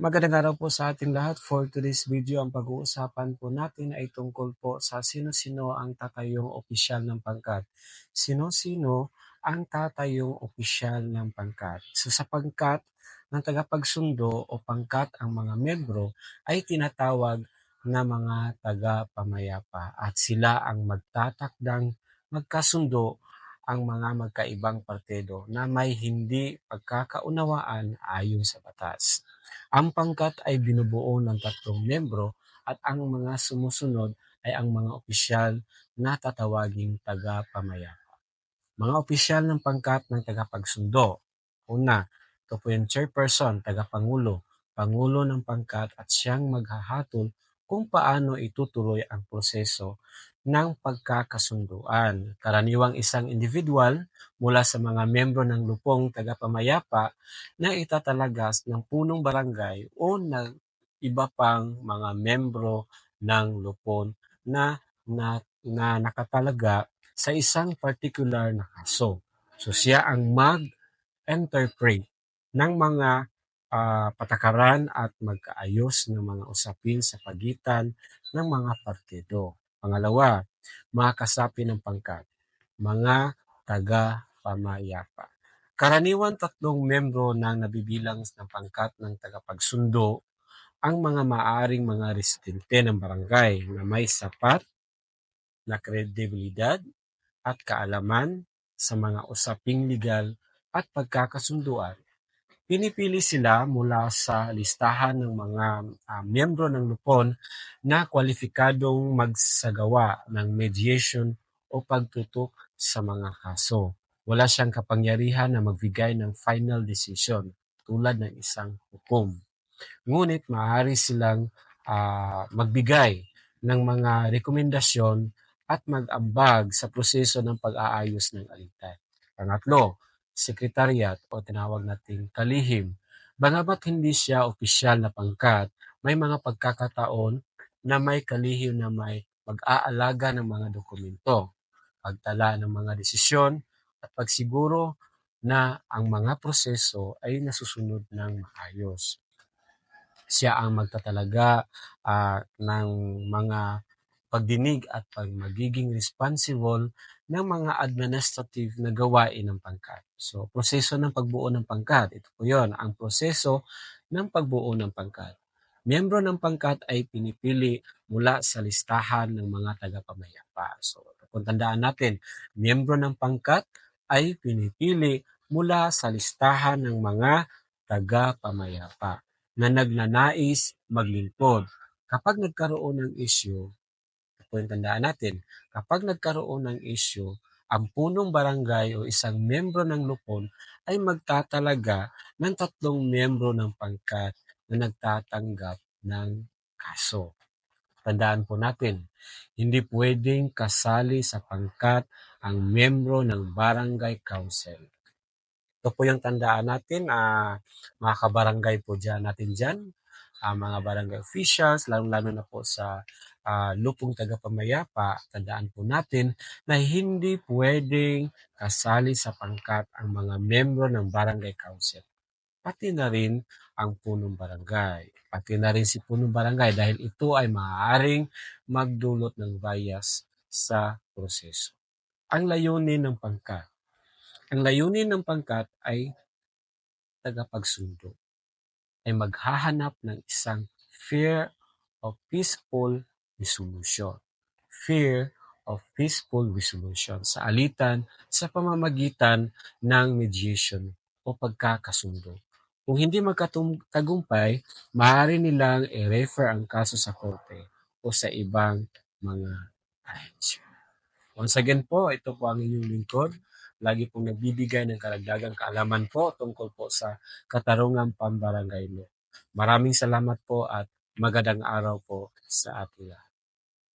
Magandang araw po sa ating lahat. For today's video, ang pag-uusapan po natin ay tungkol po sa sino-sino ang tatayong opisyal ng pangkat. Sino-sino ang tatayong opisyal ng pangkat. So sa pangkat ng tagapagsundo o pangkat ang mga membro ay tinatawag na mga taga-pamayapa at sila ang magtatakdang magkasundo ang mga magkaibang partido na may hindi pagkakaunawaan ayon sa batas. Ang pangkat ay binubuo ng tatlong membro at ang mga sumusunod ay ang mga opisyal na tatawaging taga-pamayapa. Mga opisyal ng pangkat ng tagapagsundo. Una, ito po yung chairperson, tagapangulo, pangulo ng pangkat at siyang maghahatol kung paano itutuloy ang proseso ng pagkakasunduan. Karaniwang isang individual mula sa mga membro ng lupong tagapamayapa na itatalagas ng punong barangay o ng iba pang mga membro ng lupon na, na, na nakatalaga sa isang particular na kaso. So siya ang mag-interpret ng mga uh, patakaran at magkaayos ng mga usapin sa pagitan ng mga partido. Pangalawa, mga kasapi ng pangkat, mga taga-pamayapa. Karaniwan tatlong membro ng nabibilang ng pangkat ng tagapagsundo ang mga maaring mga residente ng barangay na may sapat na kredibilidad at kaalaman sa mga usaping legal at pagkakasunduan Pinipili sila mula sa listahan ng mga uh, miyembro ng lupon na kwalifikadong magsagawa ng mediation o pagtutok sa mga kaso. Wala siyang kapangyarihan na magbigay ng final decision tulad ng isang hukom. Ngunit maaari silang uh, magbigay ng mga rekomendasyon at mag-ambag sa proseso ng pag-aayos ng alitan. Pangatlo, sekretariat o tinawag nating kalihim. Bagamat hindi siya opisyal na pangkat, may mga pagkakataon na may kalihim na may pag-aalaga ng mga dokumento, pagtala ng mga desisyon, at pagsiguro na ang mga proseso ay nasusunod ng maayos. Siya ang magtatalaga uh, ng mga pagdinig at pag magiging responsible ng mga administrative na gawain ng pangkat. So, proseso ng pagbuo ng pangkat. Ito po yon ang proseso ng pagbuo ng pangkat. Miyembro ng pangkat ay pinipili mula sa listahan ng mga tagapamayapa. So, kung tandaan natin, miyembro ng pangkat ay pinipili mula sa listahan ng mga tagapamayapa na nagnanais maglingkod. Kapag nagkaroon ng issue, kung tandaan natin, kapag nagkaroon ng issue, ang punong barangay o isang membro ng lupon ay magtatalaga ng tatlong membro ng pangkat na nagtatanggap ng kaso. Tandaan po natin, hindi pwedeng kasali sa pangkat ang membro ng barangay council. Ito po yung tandaan natin, uh, mga kabarangay po dyan natin dyan, uh, mga barangay officials, lalo-lalo na po sa uh, lupong tagapamayapa, tandaan po natin na hindi pwedeng kasali sa pangkat ang mga membro ng barangay council. Pati na rin ang punong barangay. Pati na rin si punong barangay dahil ito ay maaaring magdulot ng bias sa proseso. Ang layunin ng pangkat. Ang layunin ng pangkat ay tagapagsundo ay maghahanap ng isang fear of peaceful resolution. Fear of peaceful resolution sa alitan sa pamamagitan ng mediation o pagkakasundo. Kung hindi magkatagumpay, maaari nilang i-refer ang kaso sa korte o sa ibang mga ahensya. Once again po, ito po ang inyong lingkod. Lagi pong nagbibigay ng karagdagang kaalaman po tungkol po sa katarungang pambarangay law. Maraming salamat po at magandang araw po sa ating lahat.